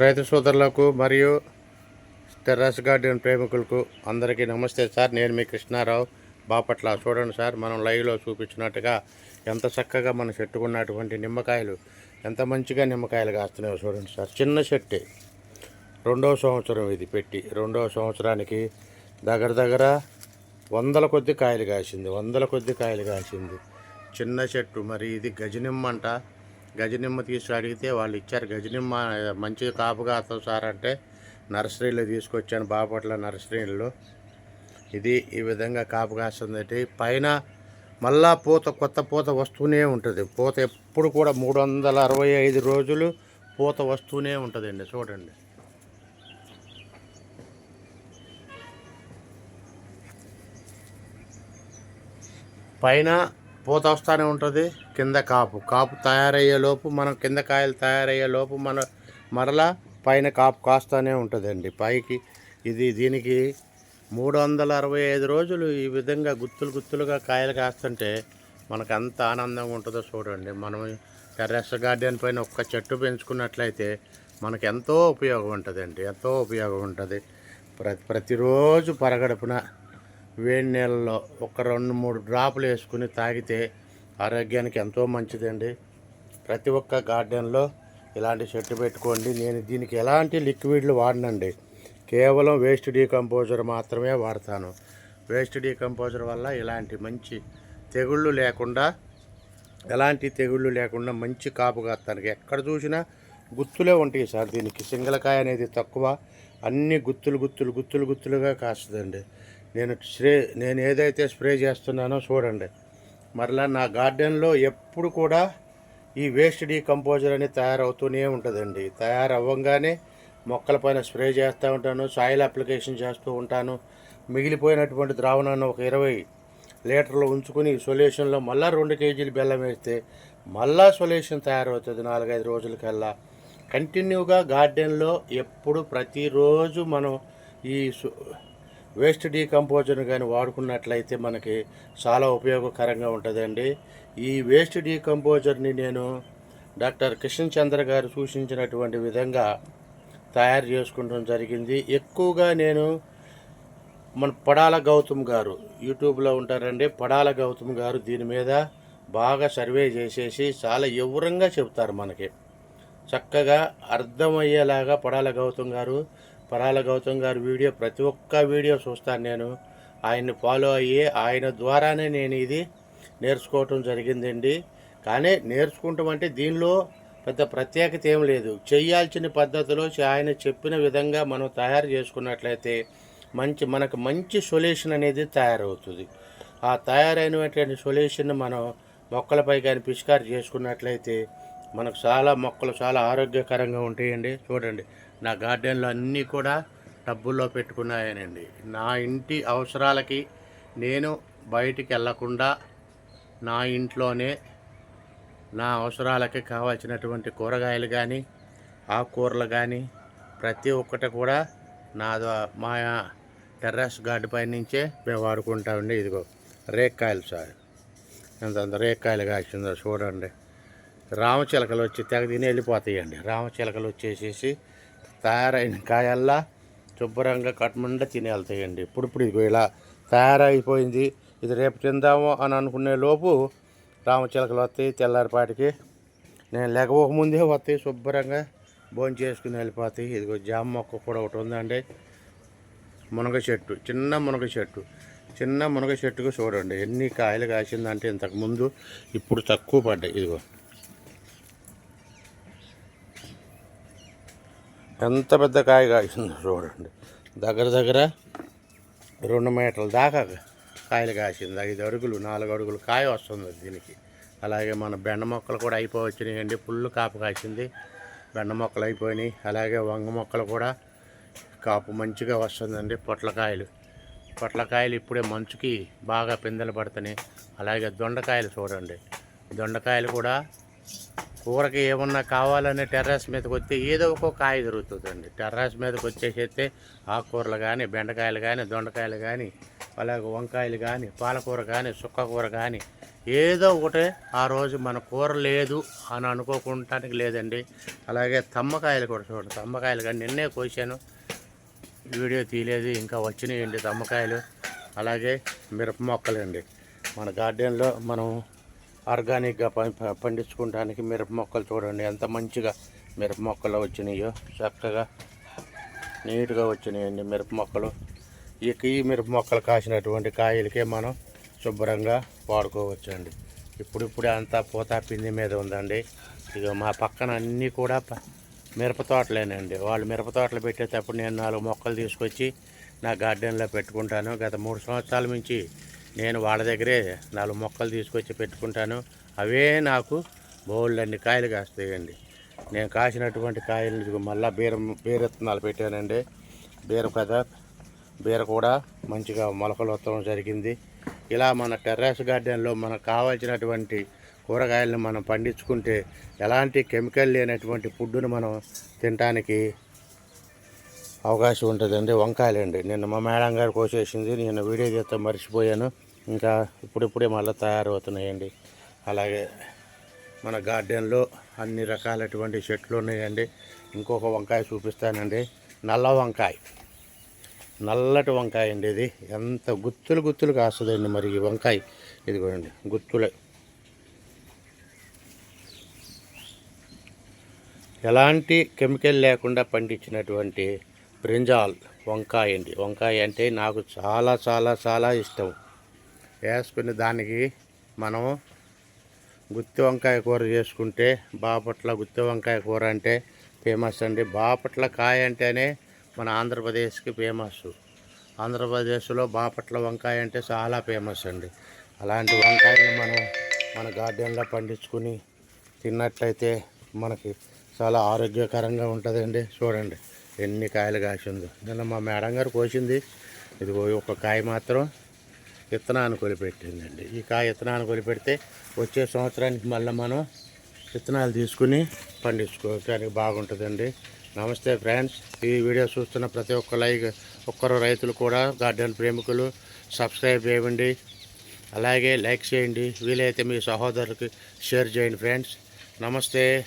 రైతు సోదరులకు మరియు టెర్రస్ గార్డెన్ ప్రేమికులకు అందరికీ నమస్తే సార్. నేను మీ కృష్ణారావు బాపట్ల. చూడండి సార్ మనం లైవ్లో చూపించినట్టుగా ఎంత చక్కగా మన చెట్టుకున్నటువంటి నిమ్మకాయలు ఎంత మంచిగా నిమ్మకాయలు కాస్తున్నాయో చూడండి సార్. చిన్న చెట్టే. రెండవ సంవత్సరం ఇది పెట్టి రెండవ సంవత్సరానికి దగ్గర దగ్గర వందల కొద్ది కాయలు కాసింది వందల కొద్ది కాయలు కాసింది. చిన్న చెట్టు మరి ఇది గజనిమ్మ అంట గజనిమ్మ తీసుకు అడిగితే వాళ్ళు ఇచ్చారు. గజనిమ్మ మంచిగా కాపు కాస్తాం సార్ అంటే నర్సరీలో తీసుకొచ్చాను బాపట్ల నర్సరీలో. ఇది ఈ విధంగా కాపు కాస్తుంది పైన మళ్ళా పూత కొత్త పూత వస్తూనే ఉంటుంది. పూత ఎప్పుడు కూడా మూడు వందల అరవై ఐదు రోజులు పూత వస్తూనే ఉంటుందండి చూడండి. పైన పూత వస్తూనే ఉంటుంది కింద కాపు. కాపు తయారయ్యే లోపు మనం కింద కాయలు తయారయ్యే లోపు మన మరలా పైన కాపు కాస్తూనే ఉంటుందండి. పైకి ఇది దీనికి మూడు వందల అరవై ఐదు రోజులు ఈ విధంగా గుత్తులు గుత్తులుగా కాయలు కాస్తుంటే మనకు అంత ఆనందంగా ఉంటుందో చూడండి. మనం టెర్రస్ గార్డెన్ పైన ఒక్క చెట్టు పెంచుకున్నట్లయితే మనకు ఎంతో ఉపయోగం ఉంటుందండి. ఎంతో ఉపయోగం ఉంటుంది. ప్రతి ప్రతిరోజు పరగడుపున వేడి నీళ్ళలో ఒక రెండు మూడు డ్రాపులు వేసుకుని తాగితే ఆరోగ్యానికి ఎంతో మంచిదండి. ప్రతి ఒక్క గార్డెన్లో ఇలాంటి చెట్టు పెట్టుకోండి. నేను దీనికి ఎలాంటి లిక్విడ్లు వాడనండి. కేవలం వేస్ట్ డీకంపోజర్ మాత్రమే వాడతాను. వేస్ట్ డీకంపోజర్ వల్ల ఇలాంటి మంచి తెగుళ్ళు లేకుండా ఎలాంటి తెగుళ్ళు లేకుండా మంచి కాపు కాస్తానికి ఎక్కడ చూసినా గుత్తులే ఉంటాయి సార్ దీనికి. సింగలకాయ అనేది తక్కువ. అన్ని గుత్తులు గుత్తులు గుత్తులు గుత్తులుగా కాస్తుందండి. నేను స్ప్రే నేను ఏదైతే స్ప్రే చేస్తున్నానో చూడండి. మరలా నా గార్డెన్లో ఎప్పుడు కూడా ఈ వేస్ట్ డీకంపోజర్ అనేది తయారవుతూనే ఉంటుందండి. తయారవ్వగానే మొక్కలపైన స్ప్రే చేస్తూ ఉంటాను సాయిల్ అప్లికేషన్ చేస్తూ ఉంటాను. మిగిలిపోయినటువంటి ద్రావణాన్ని ఒక ఇరవై లీటర్లు ఉంచుకుని సొల్యూషన్లో మళ్ళీ రెండు కేజీలు బెల్లం వేస్తే మళ్ళా సొల్యూషన్ తయారవుతుంది నాలుగైదు రోజులకల్లా. కంటిన్యూగా గార్డెన్లో ఎప్పుడు ప్రతిరోజు మనం ఈ సు- వేస్ట్ డీకంపోజర్ని కానీ వాడుకున్నట్లయితే మనకి చాలా ఉపయోగకరంగా ఉంటుందండి. ఈ వేస్ట్ డీకంపోజర్ని నేను డాక్టర్ కిషన్ చంద్ర గారు సూచించినటువంటి విధంగా తయారు చేసుకుంటం జరిగింది. ఎక్కువగా నేను మన పడాల గౌతమ్ గారు యూట్యూబ్లో ఉంటారండి. పడాల గౌతమ్ గారు దీని మీద బాగా సర్వే చేసేసి చాలా వివరంగా చెప్తారు మనకి. చక్కగా అర్థమయ్యేలాగా పడాల గౌతమ్ గారు పరాల గౌతమ్ గారి వీడియో ప్రతి ఒక్క వీడియో చూస్తాను నేను. ఆయన్ని ఫాలో అయ్యి ఆయన ద్వారానే నేను ఇది నేర్చుకోవటం జరిగిందండి. కానీ నేర్చుకుంటాం అంటే దీనిలో పెద్ద ప్రత్యేకత ఏం లేదు. చేయాల్సిన పద్ధతిలో ఆయన చెప్పిన విధంగా మనం తయారు చేసుకున్నట్లయితే మంచి మనకు మంచి సొల్యూషన్ అనేది తయారవుతుంది. ఆ తయారైనటువంటి సొల్యూషన్ మనం మొక్కలపై కానీ పిచికారి చేసుకున్నట్లయితే మనకు చాలా మొక్కలు చాలా ఆరోగ్యకరంగా ఉంటాయండి. చూడండి నా గార్డెన్లో అన్నీ కూడా టబ్బుల్లో పెట్టుకున్నాయనండి. నా ఇంటి అవసరాలకి నేను బయటికి వెళ్ళకుండా నా ఇంట్లోనే నా అవసరాలకి కావాల్సినటువంటి కూరగాయలు కానీ ఆకుకూరలు కానీ ప్రతి ఒక్కటి కూడా నా మా టెర్రస్ గార్డు పై నుంచే మేము వాడుకుంటామండి. ఇదిగో రేక్కాయలు సార్. ఎంత రేక్కాయలు కాసిందో చూడండి. రామచిలకలు వచ్చి తెగ తిని వెళ్ళిపోతాయండి. రామచిలకలు వచ్చేసేసి తయారైన కాయల్లా శుభ్రంగా కట్టమండా తిని వెళ్తాయండి. ఇప్పుడు ఇప్పుడు ఇదిగో ఇలా తయారైపోయింది. ఇది రేపు తిందాము అని అనుకునే లోపు రామచిలకలు వస్తాయి తెల్లారిపాటికి. నేను లేకపోకముందే ముందే వస్తాయి శుభ్రంగా భోజనం చేసుకుని వెళ్ళిపోతాయి. ఇదిగో జామ మొక్క కూడా ఒకటి ఉందండి. మునగ చెట్టు చిన్న మునగ చెట్టు. చిన్న మునగ చెట్టుకు చూడండి ఎన్ని కాయలు కాసిందంటే ఇంతకుముందు ఇప్పుడు తక్కువ పడ్డాయి. ఇదిగో ఎంత పెద్ద కాయ కాసిందో చూడండి. దగ్గర దగ్గర రెండు మీటర్ల దాకా కాయలు కాసింది. ఐదు అడుగులు నాలుగు అడుగులు కాయ వస్తుంది దీనికి. అలాగే మన బెండ మొక్కలు కూడా అయిపోవచ్చినాయండి. ఫుల్ కాపు కాసింది. బెండ మొక్కలు అయిపోయినాయి. అలాగే వంగ మొక్కలు కూడా కాపు మంచిగా వస్తుందండి పొట్లకాయలు. పొట్లకాయలు ఇప్పుడే మంచుకి బాగా పిందెలు పడుతున్నాయి. అలాగే దొండకాయలు చూడండి. దొండకాయలు కూడా కూరకి ఏమన్నా కావాలనే టెర్రస్ మీదకి వస్తే ఏదో ఒక కాయ దొరుకుతుందండి. టెర్రస్ మీదకి వచ్చేసేస్తే ఆకుకూరలు కానీ బెండకాయలు కానీ దొండకాయలు కానీ అలాగే వంకాయలు కానీ పాలకూర కానీ సుక్కకూర కానీ ఏదో ఒకటే ఆ రోజు మన కూర లేదు అని అనుకోకుండానికి లేదండి. అలాగే తమ్మకాయలు కూడా చూడండి. తమ్మకాయలు కానీ నిన్నే కోసాను. వీడియో తీయలేదు. ఇంకా వచ్చినాయండి తమ్మకాయలు. అలాగే మిరప మొక్కలండి. మన గార్డెన్లో మనం ఆర్గానిక్గా ప- పండించుకోవడానికి మిరప మొక్కలు చూడండి. ఎంత మంచిగా మిరప మొక్కలు వచ్చినాయో చక్కగా నీట్గా వచ్చినాయండి మిరప మొక్కలు. ఈ ఈ మిరప మొక్కలు కాసినటువంటి కాయలకే మనం శుభ్రంగా వాడుకోవచ్చండి. ఇప్పుడిప్పుడే అంతా పూత పిండి మీద ఉందండి. ఇక మా పక్కన అన్నీ కూడా ప- మిరప తోటలేనండి. వాళ్ళు మిరప తోటలు పెట్టేటప్పుడు నేను నాలుగు మొక్కలు తీసుకొచ్చి నా గార్డెన్లో పెట్టుకుంటాను. గత మూడు సంవత్సరాల నుంచి నేను వాళ్ళ దగ్గరే నాలుగు మొక్కలు తీసుకొచ్చి పెట్టుకుంటాను. అవే నాకు బోల్డ్ కాయలు కాస్తాయండి. నేను కాసినటువంటి కాయలు మళ్ళీ బీర బీరెత్తనాలు పెట్టానండి. బీర కదా బీర కూడా మంచిగా మొలకలు వస్తడం జరిగింది. ఇలా మన టెర్రస్ గార్డెన్లో మనకు కావాల్సినటువంటి కూరగాయలను మనం పండించుకుంటే ఎలాంటి కెమికల్ లేనటువంటి ఫుడ్డును మనం తినడానికి అవకాశం ఉంటుందండి. వంకాయలండి. నిన్న మా మేడం గారు కోసేసింది. నేను వీడియో చేస్తే మర్చిపోయాను. ఇంకా ఇప్పుడిప్పుడే మళ్ళీ తయారవుతున్నాయండి. అలాగే మన గార్డెన్లో అన్ని రకాలటువంటి చెట్లు ఉన్నాయండి. ఇంకొక వంకాయ చూపిస్తానండి. నల్ల వంకాయ. నల్లటి వంకాయ అండి ఇది. ఎంత గుత్తులు గుత్తులు కాస్తుందండి మరి ఈ వంకాయ. ఇదిగోండి గుత్తులే. ఎలాంటి కెమికల్ లేకుండా పండించినటువంటి బ్రింజాల్ వంకాయ అండి. వంకాయ అంటే నాకు చాలా చాలా చాలా ఇష్టం. వేసుకుని దానికి మనం గుత్తి వంకాయ కూర చేసుకుంటే బాపట్ల గుత్తి వంకాయ కూర అంటే ఫేమస్ అండి. బాపట్ల కాయ అంటేనే మన ఆంధ్రప్రదేశ్కి ఫేమస్. ఆంధ్రప్రదేశ్లో బాపట్ల వంకాయ అంటే చాలా ఫేమస్ అండి. అలాంటి వంకాయలు మనం మన గార్డెన్లో పండించుకుని తిన్నట్లయితే మనకి చాలా ఆరోగ్యకరంగా ఉంటుందండి. చూడండి. ఎన్ని కాయలు కాసిందో. నిన్న మా మేడం గారు కోసింది ఇదిగో ఒక కాయ మాత్రం విత్తనాన్ని కొలిపెట్టిందండి. ఈ కాయ విత్తనాన్ని కొలిపెడితే వచ్చే సంవత్సరానికి మళ్ళీ మనం విత్తనాలు తీసుకుని పండించుకోవడానికి బాగుంటుందండి. నమస్తే ఫ్రెండ్స్ ఈ వీడియో చూస్తున్న ప్రతి ఒక్క లైక్ ఒక్కరు రైతులు కూడా గార్డెన్ ప్రేమికులు సబ్స్క్రైబ్ చేయండి. అలాగే లైక్ చేయండి. వీలైతే మీ సహోదరులకి షేర్ చేయండి ఫ్రెండ్స్. నమస్తే.